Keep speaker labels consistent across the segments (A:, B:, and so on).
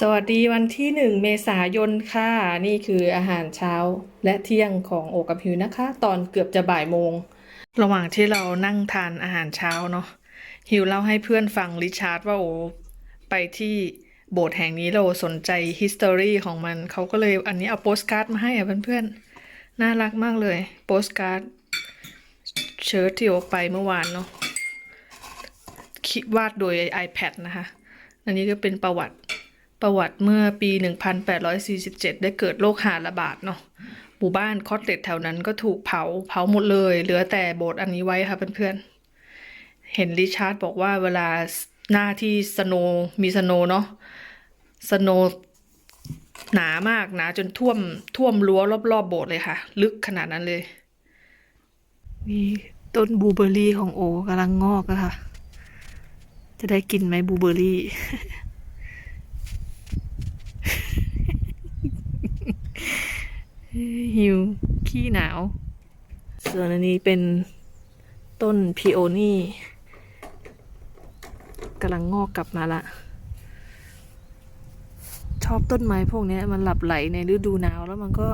A: สวัสดีวันที่หนึ่งเมษายนค่ะ นี่คืออาหารเช้าและเที่ยงของโอกับฮิวนะคะ ตอนเกือบจะบ่ายโมง ระหว่างที่เรานั่งทานอาหารเช้าเนาะฮิวเล่าให้เพื่อนฟังริชาร์ดว่าโอไปที่โบสถ์แห่งนี้เราสนใจฮิสตอรีของมัน เขาก็เลยอันนี้เอาโปสการ์ดมาให้อะเพื่อนๆ น่ารักมากเลย โปสการ์ดเชิ้ตที่โอไปเมื่อวานเนาะคิดวาดโดย iPad นะคะ อันนี้ก็เป็นประวัติ ประวัติเมื่อปี 1847 ได้เกิดโรคหาระบาดเนาะหมู่บ้านคอตเลตแถวนั้นก็ถูกเผาเผาหมดเลย เหลือแต่โบสถ์อันนี้ไว้ค่ะเพื่อนๆ เห็นริชาร์ดบอกว่าเวลาหน้าที่สโนมีสโนเนาะสโนหนามากหนาจนท่วมท่วมรั้วรอบๆโบสถ์เลยค่ะ ลึกขนาดนั้นเลยมีต้นบูเบอร์รี่ของโอกำลังงอกอะค่ะ จะได้กินไหมบูเบอร์ หิว ขี้หนาว ส่วนอันนี้เป็นต้นพีโอนี่กำลังงอกกลับมาละ ชอบต้นไม้พวกนี้มันหลับไหลในฤดูหนาว แล้วมันก็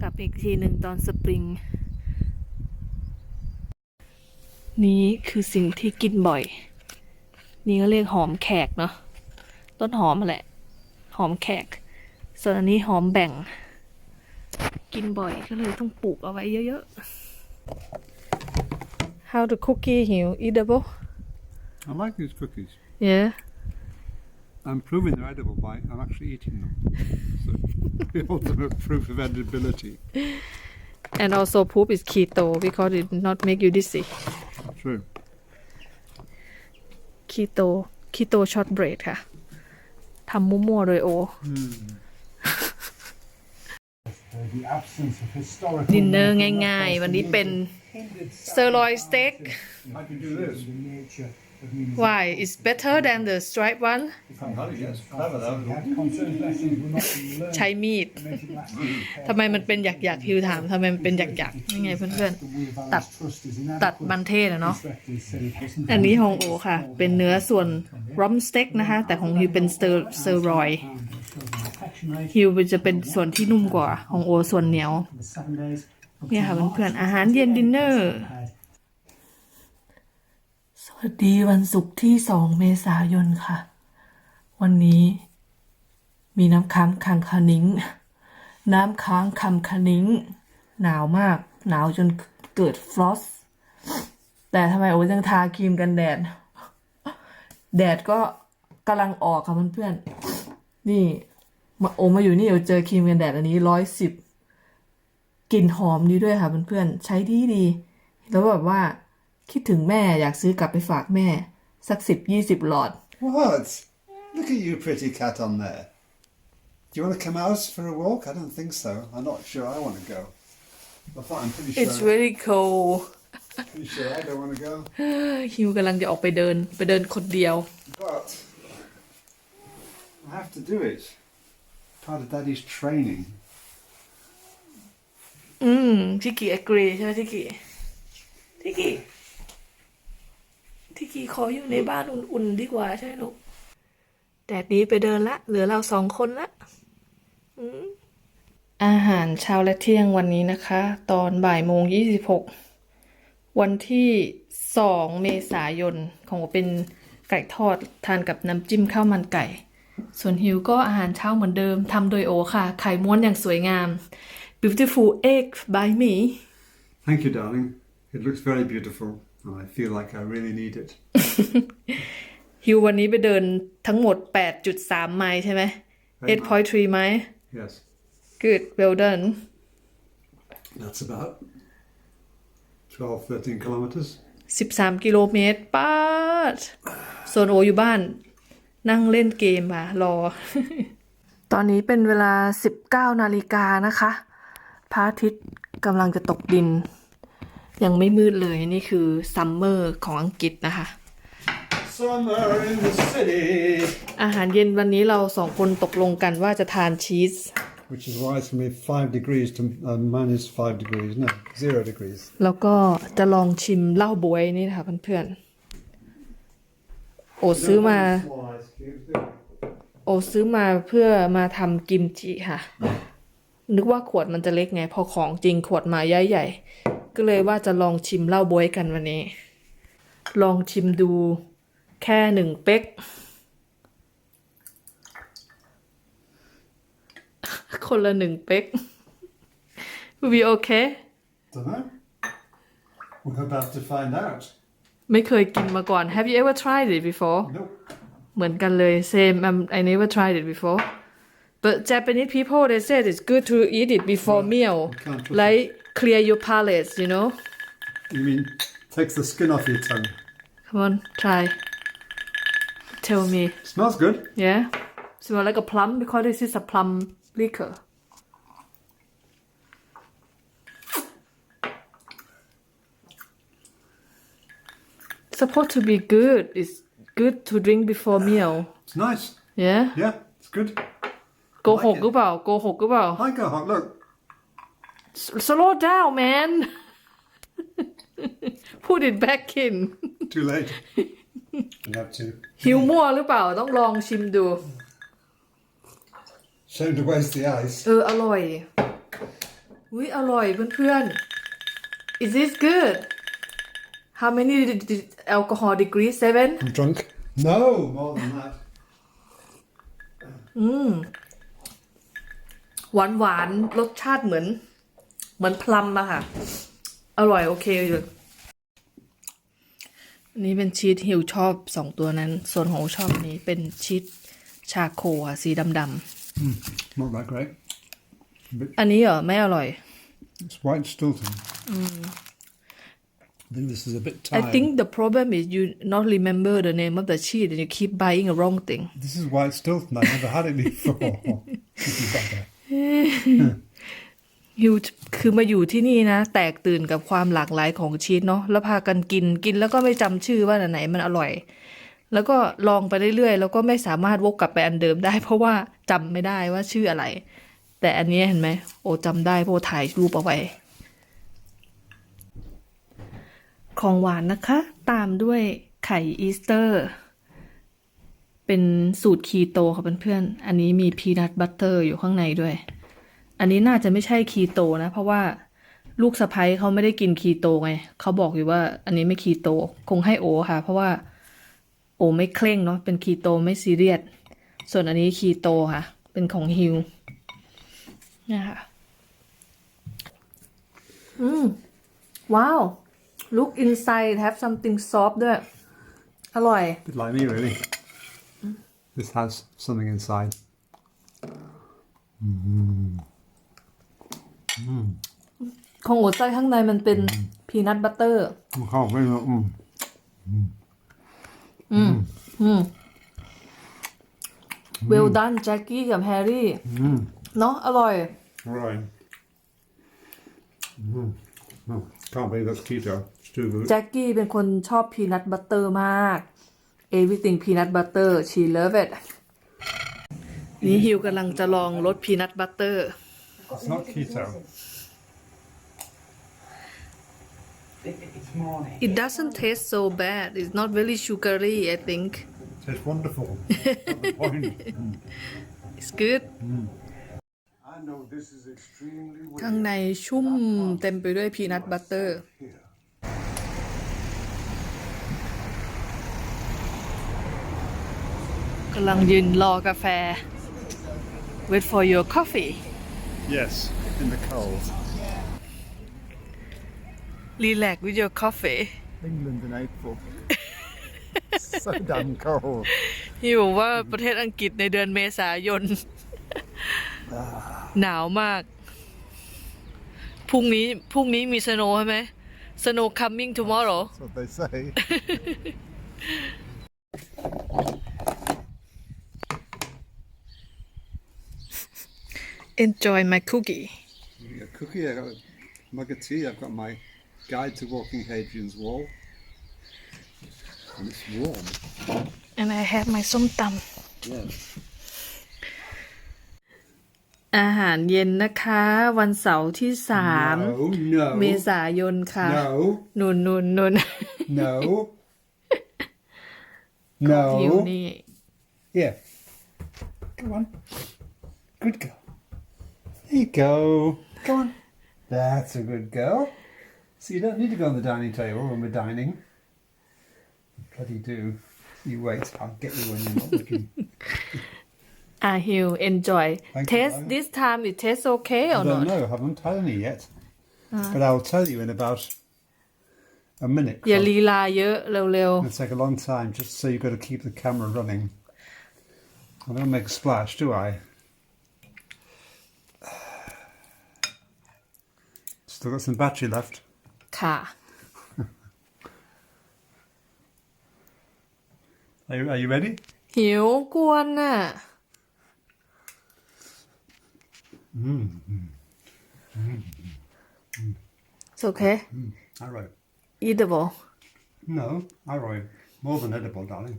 A: กลับอีกทีหนึ่งตอนสปริง นี้คือสิ่งที่กินบ่อย นี่ก็เรียกหอมแขกเนาะ ต้นหอมแหละ หอมแขก ส่วนอันนี้หอมแบ่ง กินบ่อยก็เลยต้องปลูกเอาไว้เยอะๆ How the cookie Hill edible
B: I like these cookies.
A: Yeah
B: I'm proving they're edible by I'm actually eating them. So the ultimate proof of edibility.
A: and also poop is keto because it not make you dizzy
B: True.
A: keto keto shortbread ค่ะทำมั่วๆโดยโอ
C: the absence of historical
A: ดินเนอร์ง่ายๆ วันนี้เป็นเซอร์ลอยสเต็ก
B: I can do this.
C: the nature of museums.
A: why is better than the stripe one
B: yes, clever though.
C: We had concert lessons were not being learned
A: ใช้มีด
C: to make it last.
A: ทำไมมันเป็นหยักๆฮิวถามทำไมมันเป็นหยักๆยังไงเพื่อน
C: The Weir Valley's
A: ตัด-
C: trust is
A: ๆตัด
C: inadequate.
A: มันเทศอะเนาะ
C: Inspectors said it wasn't
A: อันนี้ของโอค่ะ เป็นเนื้อส่วนรัมสเต็กนะคะ แต่ของฮิวเป็นเซอร์เซอร์รอย ฮิวจะเป็นส่วนที่นุ่มกว่าของโอส่วนเหนียว
C: for the seven days. up
A: เนี่ย
C: to
A: ค่ะ
C: March.
A: เพื่อนๆอาหารเย็นดินเนอร์
C: Had
A: สวัสดีวันศุกร์ที่สองเมษายนค่ะ วันนี้มีน้ำค้างคังคานิ้ง น้ำค้างคำคานิ้ง หนาวมาก หนาวจนเกิดฟรอสต์แต่ทำไมโอ้ยังทาครีมกันแดด แดดก็กำลังออกค่ะเพื่อนๆนี่ มาโอมาอยู่นี่เดี๋ยวเจอครีมกันแดดอันนี้ร้อยสิบกลิ่นหอมดีด้วยค่ะเพื่อนๆใช้ดีดีๆแล้วแบบว่าคิดถึงแม่อยากซื้อกลับไปฝากแม่ สักสิบยี่สิบหลอด
D: What? Look at you, pretty cat on there. Do you want to come out for a walk? I don't think so. I'm not sure I want to go. Well, fine, I'm pretty sure.
A: It's very cold
D: pretty sure I don't want to go.
A: ฮิวกำลังจะออกไปเดินไปเดินคนเดียว
D: But I have to do it. Part of Daddy's training.
A: อืมทิกิ agree ใช่ไหมทิกิทิกิทิกิขออยู่ในบ้านอุ่นๆดีกว่าใช่ไหมลูกแดดนี้ไปเดินละ เหลือเราสองคนละอืมอาหารเช้าและเที่ยงวันนี้นะคะ ตอนบ่ายโมงยี่สิบหกวันที่สองเมษายนของผมเป็นไก่ทอดทานกับน้ำจิ้มข้าวมันไก่ ส่วนฮิวก็อาหารเช้าเหมือนเดิมทำโดยโอค่ะ ไข่ม้วนอย่างสวยงาม beautiful egg by me
B: Thank you, darling. It looks very beautiful, and I feel like I really need it.
A: ฮิววันนี้ไปเดินทั้งหมด 8.3 ไมล์ใช่ไหม8.3 ไมล์
B: Yes,
A: good well done
B: that's about 12, 13 kilometres.
A: 13 กิโลเมตรป้าดส่วนโออยู่บ้าน นั่งเล่นเกมค่ะรอ ตอนนี้เป็นเวลา 19นาฬิกานะคะพระอาทิตย์กำลังจะตกดิน ยังไม่มืดเลยนี่คือซัมเมอร์ของอังกฤษนะคะ
D: Summer in the city.
A: อาหารเย็นวันนี้เราสองคนตกลงกันว่าจะทานชีส
B: Which is why it's going to be 5 degrees to uh, minus 5 degrees. No, 0 degrees.
A: แล้วก็จะลองชิมเหล้าบวยนี่นะคะเพื่อนๆโอซื้อมา โอซื้อมาเพื่อมาทำกิมจิค่ะ นึกว่าขวดมันจะเล็กไง พอของจริงขวดมาใหญ่ๆก็เลยว่าจะลองชิมเหล้าบวยกันวันนี้ ลองชิมดูแค่หนึ่งเป๊ก คนละหนึ่งเป๊ก we okay
D: Don't know. We're about to find out.
A: ไม่เคยกินมาก่อน Have you ever tried it before
D: Nope.
A: เหมือนกันเลย same um, I never tried it before but Japanese people they said it's good to eat it before meal
D: can't put
A: like clear your palate you know
D: You mean takes the skin off your tongue?
A: come on try tell me
D: Smells good.
A: yeah smell like a plum because this is a plum liquor Supposed to be good it's good to drink before meal
D: It's nice.
A: yeah
D: Yeah, it's good.
A: โกหกหรือเปล่าโกหกหรือเปล่า
D: Hi, go hot. Look.
A: slow down man put it back in
D: Too late. you have to.
A: หิวมั่วหรือเปล่าต้องลองชิมดู
D: Shame to waste the ice.
A: เอออร่อยอุ้ยอร่อยเพื่อนๆ is this good how many d- d- alcohol degree seven
D: I'm drunk. No, more than that.
A: หวานหวานๆรสชาติเหมือน เหมือนพลัมอะค่ะ อร่อยโอเคเลยอันนี้เป็นชีสฮิวชอบสองตัวนั้น ส่วนของโอชอบอันนี้เป็นชีสชาโคค่ะสีดำ
D: Not that great.
A: ๆ อันนี้เหรอ ไม่อร่อย
D: It's white Stilton. I think this is a bit
A: I
D: tired.
A: think the problem is you not remember the name of the cheese and you keep buying a wrong thing
D: This is white Stilton. I've never had it before. This is better.
A: ฮิวคือมาอยู่ที่นี่นะ แตกตื่นกับความหลากหลายของชีสเนาะแล้วพากันกินกินแล้วก็ไม่จำชื่อว่าอันไหนมันอร่อย แล้วก็ลองไปเรื่อยๆ แล้วก็ไม่สามารถวกกลับไปอันเดิมได้ เพราะว่าจำไม่ได้ว่าชื่ออะไร แต่อันนี้เห็นไหมโอจำได้เพราะโอถ่ายรูปเอาไว้ ของหวานนะคะ ตามด้วยไข่อีสเตอร์ เป็นสูตรคีโตค่ะเพื่อนๆ อันนี้มีพีนัทบัตเตอร์อยู่ข้างในด้วย อันนี้น่าจะไม่ใช่คีโตนะ เพราะว่าลูกสะพ้ยเขาไม่ได้กินคีโตไง เขาบอกอยู่ว่าอันนี้ไม่คีโต คงให้โอค่ะ เพราะว่าโอไม่เคร่งเนาะ เป็นคีโตไม่ซีเรียส ส่วนอันนี้คีโตค่ะ เป็นของฮิวนี่ค่ะอืม ว้าว look inside have something soft ด้วย อร่อย
D: bit like me, really. This has something inside.
A: ของโอไส้ข้างในมันเป็นพีนัทบัตเตอร์
D: Oh, very much. Mm.
A: well done แจ็คกี้กับแฮร์รี่เนาะอร่อย
D: Right. Mm. Oh, can't believe that's keto. It's too good.
A: แจ็คกี้เป็นคนชอบพีนัทบัตเตอร์มาก everything peanut butter she love it นี่ฮิวกำลังจะลองรสพีนัทบัตเตอร์
D: It's not keto.
C: It's morning.
A: it doesn't taste so bad it's not very sugary I think
D: Tastes wonderful. That's the point.
A: it's good
E: I know this is extremely weird.
A: ข้างในชุ่มเต็มไปด้วยพีนัทบัตเตอร์ กำลังยืนรอกาแฟ wait for your coffee
D: Yes, in the cold.
A: relax with your coffee
E: England in April. so damn cold.
A: ที่บอกว่าประเทศอังกฤษในเดือนเมษายน หนาวมาก พรุ่งนี้ พรุ่งนี้มีสโนใช่ไหม snow coming tomorrow
E: That's what they say.
A: Enjoy my cookie
D: A cookie, I got a mug of tea, I've got my guide to walking Hadrian's Wall. And it's warm.
A: and I have my ส้มต
D: Yes. ำ
A: อาหารเย็นนะคะ วันเสาร์ที่สาม
D: No, no.
A: เมษายนค่ะ
D: No,
A: นุนนุนนุน
D: no.
A: หิว
D: no.
A: นี่
D: Yeah. Go on. Good girl. There you go. Go on. That's a good girl. So you don't need to go on the dining table when we're dining. Bloody do. You wait. I'll get you when you're not looking.
A: อ่ะฮิว enjoy
D: Thank you,
A: taste
D: darling.
A: this time it tastes okay
D: I
A: or
D: don't
A: not
D: know. I haven't had any yet. But I'll tell you in about a minute. 'cause
A: อย่า
D: I'll-
A: ลีลาเยอะเร็ว
D: It'll take a long time just so you've got to keep the camera running. I don't make a splash, do I? Still got some battery left.
A: ๆค่ะ
D: Are you, are you ready?
A: หิวกวนน่ะ It's okay
D: All right.
A: eatable
D: No, all right. More than edible, darling.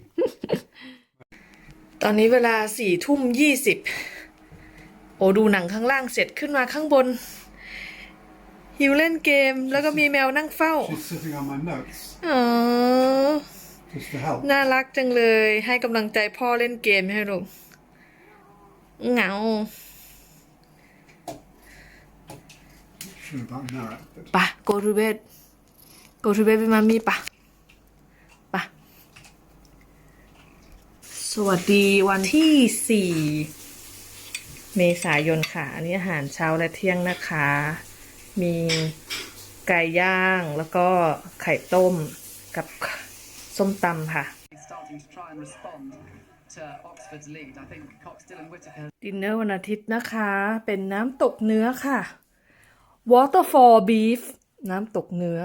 A: ตอนนี้เวลาสี่ทุ่มยี่สิบ โอ้ดูหนังข้างล่างเสร็จขึ้นมาข้างบน หิวเล่นเกมแล้วก็มีแมวนั่งเฝ้า
D: She's sitting on my notes
A: อ๋อ
D: just to help.
A: น่ารักจังเลยให้กำลังใจพ่อเล่นเกมให้ลูกเหงา
D: Sure about that, but
A: ปะ go to bed go to bed ไปมามีปะปะสวัสดีวันที่สี่เมษายนค่ะ อันนี้อาหารเช้าและเที่ยงนะคะ มีไก่ย่างแล้วก็ไข่ต้มกับส้มตำค่ะ
C: starting to try and respond to Oxford's lead. I think Coxdale and Whitaker
A: ดินเนอร์วันอาทิตย์นะคะ เป็นน้ำตกเนื้อค่ะ waterfall beef น้ำตกเนื้อ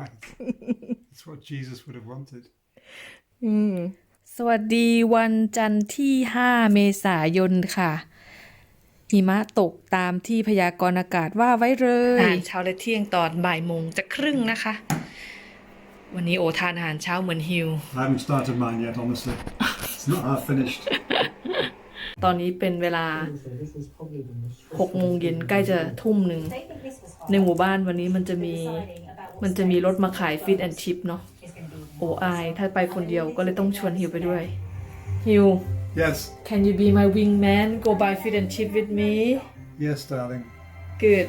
D: right. That's what Jesus would have wanted.
A: สวัสดีวันจันทร์ที่ 5 เมษายนค่ะ หิมะตกตามที่พยากรณ์อากาศว่าไว้เลยอาหารเช้าและเที่ยงตอนบ่ายโมงจะครึ่งนะคะ วันนี้โอทานอาหารเช้าเหมือนฮิว
D: I haven't started mine yet, honestly. It's not half finished.
A: ตอนนี้เป็นเวลา6โมงเย็นใกล้จะทุ่มหนึ่ง ในหมู่บ้านวันนี้มันจะมีมันจะมีรถมาขายฟิตแอนชิพเนาะโออายถ้าไปคนเดียวก็เลยต้องชวนฮิวไปด้วยฮิว
D: Yes,
A: can you be my wingman go buy fit and chip with me
D: yes, darling.
A: good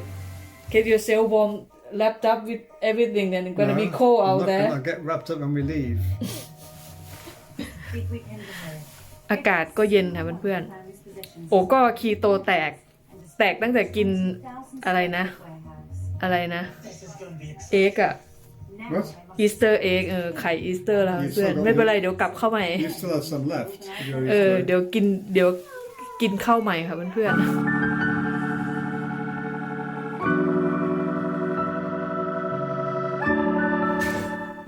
A: get yourself warm wrapped up with everything then it's gonna be cold
D: I'm
A: out
D: not
A: there
D: gonna- I'll get wrapped up when we leave.
A: อากาศก็เย็นค่ะเพื่อนๆ โอ้ก็คีโตแตก แตกตั้งแต่กินอะไรนะ อะไรนะ เอ็กอะ
D: What?
A: อีสเตอร์เอ็กเออไข่อีสเตอร์แล้ว
D: You
A: เพื่อน
D: still got
A: ไม่เป็นไร
D: your-
A: เดี๋ยวกลับเข้าใหม่
D: You still have some left. You're
A: เออ
D: used to it.
A: เดี๋ยวกินเดี๋ยวกินข้าวใหม่ค่ะเพื่อนๆ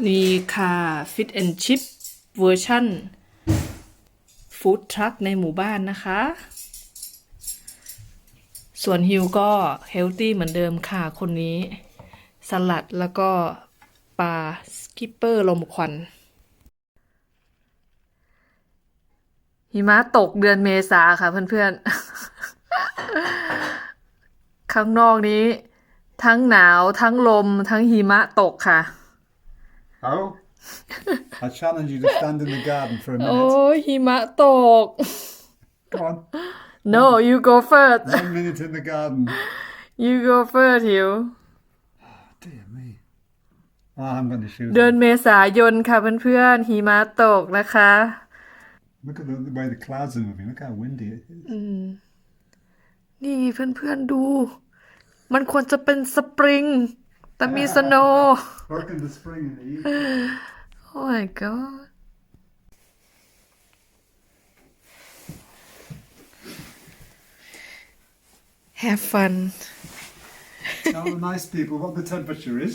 A: นี่ค่ะ Fit and Chip เวอร์ชั่นฟู้ดทรัคในหมู่บ้านนะคะ ส่วนฮิวก็เฮลตี้เหมือนเดิมค่ะคนนี้ สลัดแล้วก็ ปลาสกิปเปอร์ลมควัน หิมะตกเดือนเมษาค่ะเพื่อนๆ ข้างนอกนี้ ทั้งหนาวทั้งลม ทั้งหิมะตกค่ะ
D: Oh? I challenge you to stand in the garden for a
A: โอ้
D: minute.
A: ยหิมะตก
D: Go on.
A: no you go first
D: One minute in the garden.
A: you go first หิว
D: Dear me. Oh, I'm going to shoot.
A: เดือนเมษายนค่ะเพื่อนๆหิมะตกนะคะ
D: Look at the, the way the clouds are moving. Look how windy it is.
A: นี่เพื่อนๆดู มันควรจะเป็นสปริง แต่มีสโนว์
D: Welcome to spring in the evening.
A: Oh my god. Have fun.
D: Tell the nice people what the temperature is.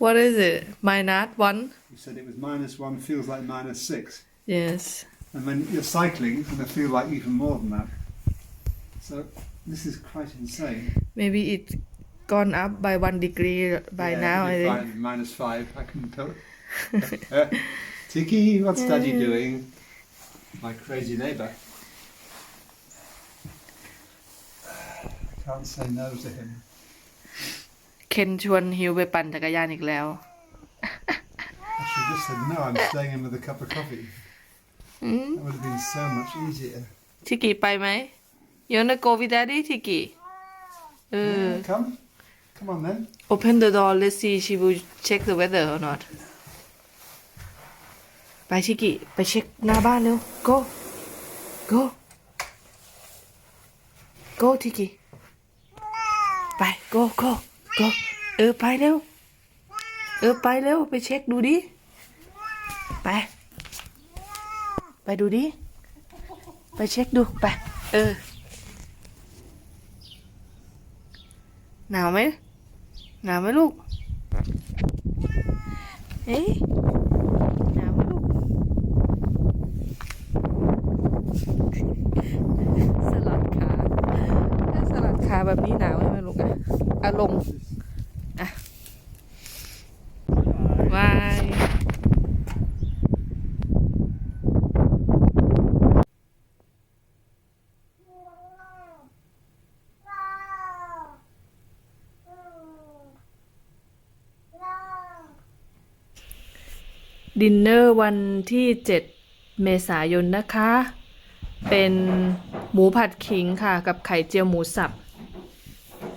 A: What is it? Minus one?
D: You said it was minus one, feels like minus six.
A: Yes.
D: And when you're cycling, it's going to feel like even more than that. So this is quite insane.
A: Maybe it's gone up by one degree by
D: Yeah,
A: now. I think.
D: Minus five, I can tell. Tiki, what's Daddy doing? My crazy neighbour. I can't say no to him.
A: เคนชวนฮิวไปปั่นจักรยานอีกแล้ว
D: I should have just said no, I'm staying in with a cup of coffee. That would have been so much easier.
A: ทิกิไปไหม You wanna go with daddy ทิกิเออ
D: Come. Come on then.
A: Open the door let's see she will check the weather or not ไปชิกิไปเช็คหน้าบ้านเร็ว go go go ทิกิไป go go ก็เออไปเร็ว เออไปเร็วไปเช็คดูดิ ไป ไปดูดิ ไปเช็คดูไป เออ หนาวไหมหนาวไหมลูก เอ๊ะหนาวไหมลูก สลัดขาถ้าสลัด ขาแบบนี้หนาวใช่ไหมลูกอะอารมณ์อะวายดินเนอร์วันที่ 7 เมษายนนะคะ เป็นหมูผัดขิงค่ะ กับไข่เจียวหมูสับ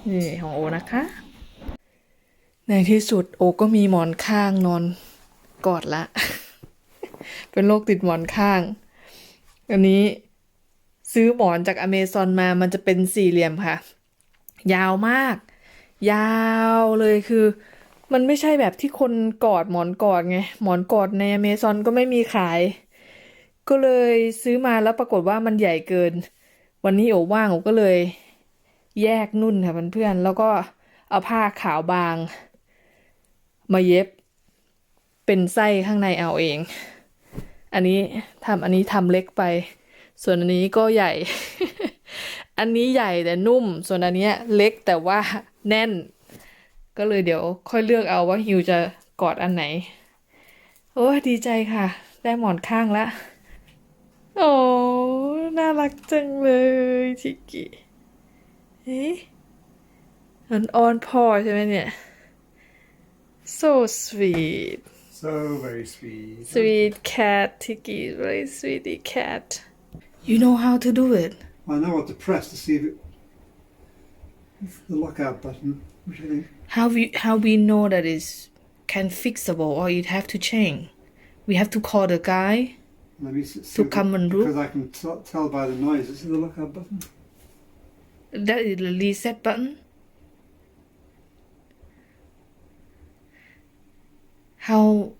A: นี่ของโอนะคะ ในที่สุดโอก็มีหมอนข้างนอนกอดละ เป็นโรคติดหมอนข้าง อันนี้ซื้อหมอนจากอเมซอนมามันจะเป็นสี่เหลี่ยมค่ะ ยาวมาก ยาวเลยคือ มันไม่ใช่แบบที่คนกอดหมอนกอดไง หมอนกอดในอเมซอนก็ไม่มีขาย ก็เลยซื้อมาแล้วปรากฏว่ามันใหญ่เกิน วันนี้โอว่างโอก็เลย แยกนุ่นค่ะเพื่อนๆแล้วก็เอาผ้าขาวบาง มาเย็บ เป็นไส้ข้างในเอาเอง อันนี้ทำอันนี้ทำเล็กไป ส่วนอันนี้ก็ใหญ่ อันนี้ใหญ่แต่นุ่ม ส่วนอันเนี้ยเล็กแต่ว่าแน่น ก็เลยเดี๋ยวค่อยเลือกเอาว่าฮิวจะกอดอันไหน โอ้ดีใจค่ะ ได้หมอนข้างละโอ้น่ารักจังเลยชิกกี้ เอ๊ะมันอ้อนพ่อใช่ไหมเนี่ย so sweet
D: So very sweet.
A: sweet cat Tiki very sweetie cat you know how to do it
D: I know what to press to see if it. if the lockout button. Which I think.
A: how we how we know that is can fixable or it have to change we have to call the guy
D: Let me s- see
A: To
D: if it-
A: come and look?
D: Because I can t- tell by the noise. This is the lockout button.
A: That is the reset button how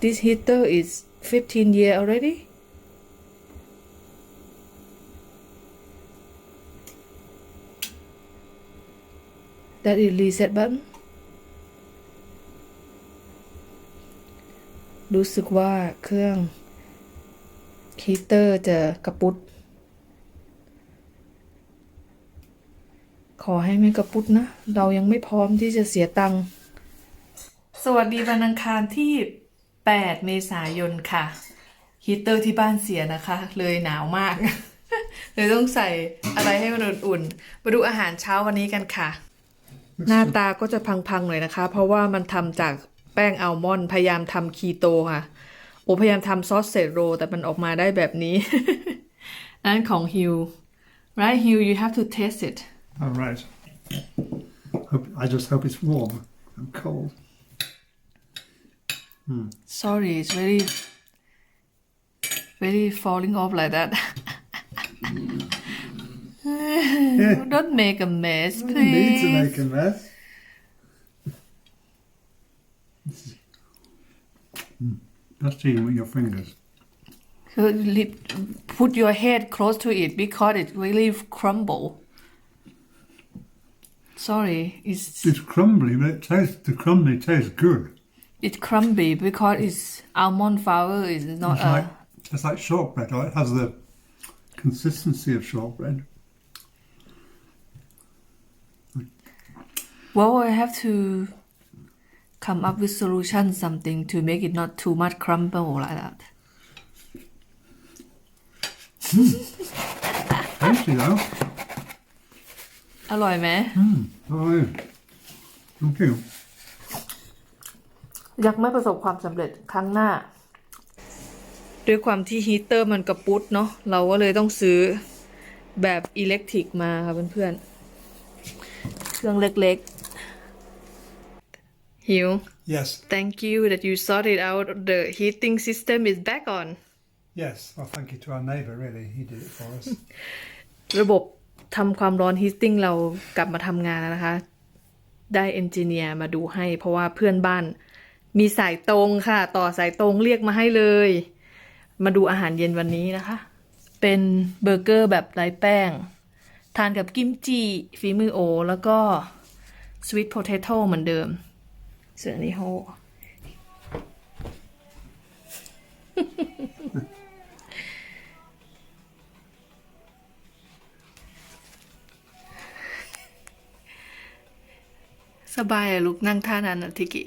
A: this heater is 15 year already that is reset button รู้สึกว่าเครื่องฮีเตอร์จะกระปุด ขอให้ไม่กระปุดนะ เรายังไม่พร้อมที่จะเสียตังค์สวัสดีวันอังคารที่ 8 เมษายนค่ะฮีเตอร์ที่บ้านเสียนะคะ เลยหนาวมาก เลยต้องใส่อะไรให้มันอุ่นๆมาดูอาหารเช้าวันนี้กันค่ะ หน้าตาก็จะพังๆหน่อยนะคะ เพราะว่ามันทำจากแป้งอัลมอนด์พยายามทำคีโตค่ะโอพยายามทำซอสเซจโร แต่มันออกมาได้แบบนี้นนั้นของฮิว right Hugh you have to taste it
D: Oh right. Hope, I just hope it's warm. I'm cold.
A: Sorry, it's very, very falling off like that. Don't make a mess,
D: You need to make a mess. Mm. Just eating with your fingers.
A: Put your head close to it because it really crumble. Sorry, it's
D: It's crumbly, but it tastes the crumbly tastes good.
A: it's crumbly because it's almond flour is not
D: It's
A: a.
D: like it's like shortbread, or it has the consistency of shortbread.
A: Well, I have to come up with solution something to make it not too much crumble like that. Hmm.
D: Tasty though.
A: อร่อยไหม
D: Oh, yeah. Thank you.
A: ยังไม่ประสบความสำเร็จครั้งหน้า ด้วยความที่ฮีเตอร์มันกระปุดเนาะเราก็เลยต้องซื้อแบบอิเล็กทริกมาค่ะเพื่อนๆ เครื่องเล็กๆ หิว
D: Yes.
A: thank you that you sorted out the heating system is back on
D: Yes. Well, thank you to our neighbour. Really, he did it for us.
A: ระบบ ทำความร้อน heating เรากลับมาทำงานแล้วนะคะ ได้เอนจิเนียร์มาดูให้ เพราะว่าเพื่อนบ้าน มีสายตรงค่ะ ต่อสายตรงเรียกมาให้เลย มาดูอาหารเย็นวันนี้นะคะ เป็นเบอร์เกอร์แบบไร้แป้ง ทานกับกิมจิฝีมือโอ แล้วก็สวีทโพเทโต้เหมือนเดิมส่วนอันนี้โฮ สบายอะลูกนั่งท่านั้นนะทิกิ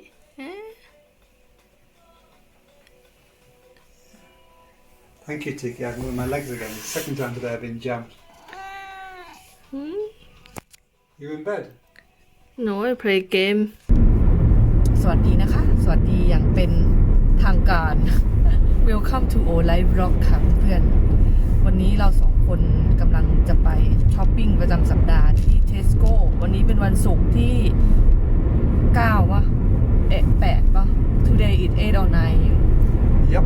D: Thank you, Tiki. I can move my legs again. The second time today I've been jammed. You in bed?
A: No I play game สวัสดีนะคะ สวัสดีอย่างเป็นทางการ Welcome to O Live Vlog ค่ะเพื่อนๆวันนี้เราสองคนกำลังจะไปช้อปปิ้งประจำสัปดาห์ที่ Tesco วันนี้เป็นวันศุกร์ที่ 9วะเอ๊ะ8ปะ Today is 8 or 9
D: Yep.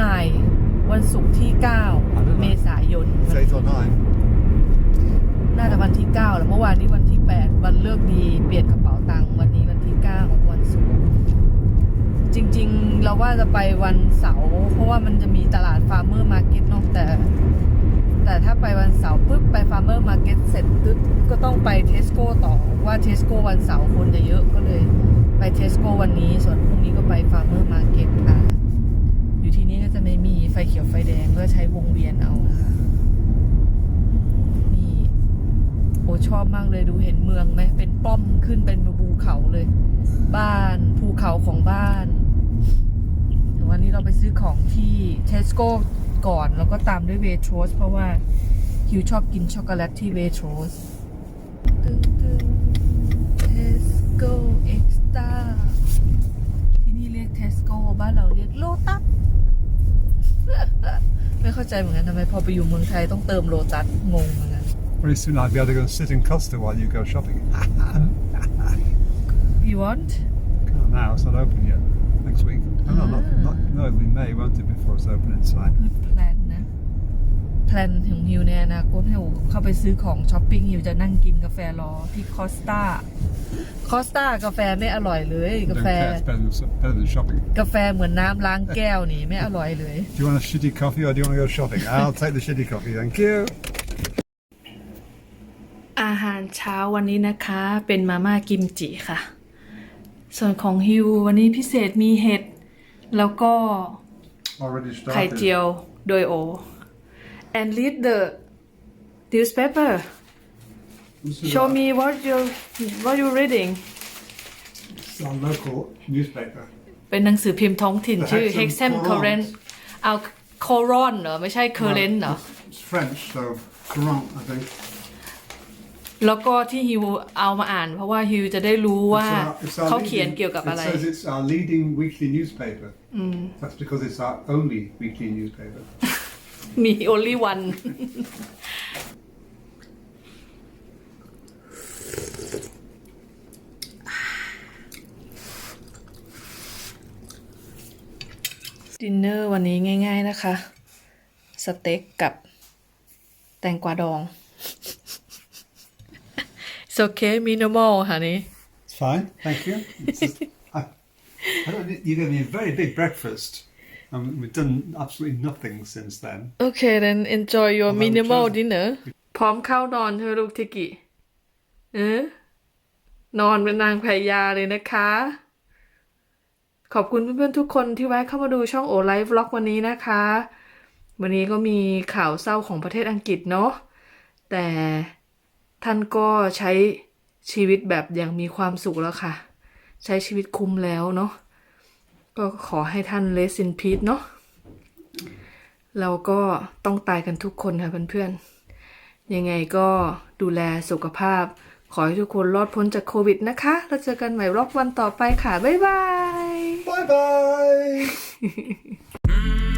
A: 9วันศุกร์ที่ 9 เมษายน
D: eight or nine.
A: น่าจะวันที่ 9 แล้วเมื่อวานนี้วันที่ 8 วันเลิกดี เปลี่ยนกระเป๋าตังค์วันนี้วันที่9วันศุกร์จริง ๆ เราว่าจะไปวันเสาร์เพราะว่ามันจะมีตลาดฟาร์มเมอร์มาร์เก็ตเนาะแต่ แต่ถ้าไปวันเสาร์ปุ๊บไปฟาร์มเมอร์มาร์เก็ตเสร็จปุ๊บก็ต้องไปเทสโก้ต่อว่าเทสโก้วันเสาร์คนจะเยอะก็เลยไปเทสโก้วันนี้ส่วนพรุ่งนี้ก็ไปฟาร์มเมอร์มาร์เก็ตค่ะ อยู่ที่นี่ก็จะไม่มีไฟเขียวไฟแดงก็ใช้วงเวียนเอานะคะนี่โอ้ชอบมากเลยดูเห็นเมืองไหมเป็นป้อมขึ้นเป็นภูเขาเลย บ้านภูเขาของบ้านแต่วันนี้เราไปซื้อของที่เทสโก้ ก่อน แล้วก็ตามด้วยเวทโรสเพราะว่าฮิวชอบกินช็อกโกแลตที่เวทโรสตึงตึงเทสโก้เอ็กซ์ตาที่นี่เรียกเทสโก้บ้านเราเรียกโลตัสไม่เข้าใจเหมือนกันทำไมพอไปอยู่เมืองไทยต้องเติมโลตัสงงเหมือนกัน
B: Very soon I'll be able to go and sit in Costa while you go shopping.
A: you want
B: Can't now, it's not open yet. Next week. Oh, no, not, not, no, it'll be May, won't it, before it's open inside?
A: good plan นะ แพลนของฮิวในอนาคตให้ฮิวเข้าไปซื้อของช้อปปิ้งฮิวจะนั่งกินกาแฟรอที่คอสตาคอสตากาแฟไม่อร่อยเลย กา
B: Don't
A: แฟ
B: care, it's better than, better than shopping.
A: กาแฟเหมือนน้ำล้างแก้วนี่ไม่อร่อยเลย
B: Do you want a shitty coffee or do you want to go shopping? I'll take the shitty coffee, thank you.
A: อาหารเช้าวันนี้นะคะเป็นมาม่ากิมจิค่ะ ส่วนของฮิววันนี้พิเศษมีเห็ด แล้วก็
B: Already
A: ไข่เจียวโดยโอ and read the newspaper show me what you what you reading
B: It's our local newspaper.
A: เป็นหนังสือพิมพ์ท้องถิ่น
B: The
A: ชื่อ
B: Hexham
A: Hexham
B: Courant
A: Current เอา Coron เหรอ ไม่ใช่ Current เหรอ
B: It's French, so Courant, I think.
A: แล้วก็ที่ฮิวเอามาอ่าน เพราะว่าฮิวจะได้รู้ว่า
B: It's our- it's our
A: เขาเขียน
B: leading-
A: เกี่ยวกับอะไร
B: It says it's our leading weekly newspaper. That's because it's our only weekly newspaper.
A: มี only one ดินเนอร์วันนี้ง่าย ๆนะคะ สเต็กกับแตงกวาดอง It's okay minimal honey
B: It's fine, thank you. It's just- I, I don't, need- you gave me a very big breakfast. And we've done absolutely nothing since then.
A: Okay then enjoy your
B: Although we
A: minimal
B: chose-
A: dinner พร้อมเข้านอนเธอลูกทิกิเออนอนเป็นนางพญาเลยนะคะ ขอบคุณเพื่อนๆทุกคนที่แวะเข้ามาดูช่องโอไลฟ์วล็อกวันนี้นะคะ วันนี้ก็มีข่าวเศร้าของประเทศอังกฤษเนาะ แต่ท่านก็ใช้ชีวิตแบบอย่างมีความสุขแล้วค่ะ ใช้ชีวิตคุ้มแล้วเนาะ ก็ขอให้ท่านเลสินพีทเนาะเราก็ต้องตายกันทุกคนค่ะเพื่อนๆ ยังไงก็ดูแลสุขภาพ ขอให้ทุกคนรอดพ้นจากโควิดนะคะ แล้วเจอกันใหม่รอบวันต่อไปค่ะ บ๊ายบาย
B: บ๊ายบาย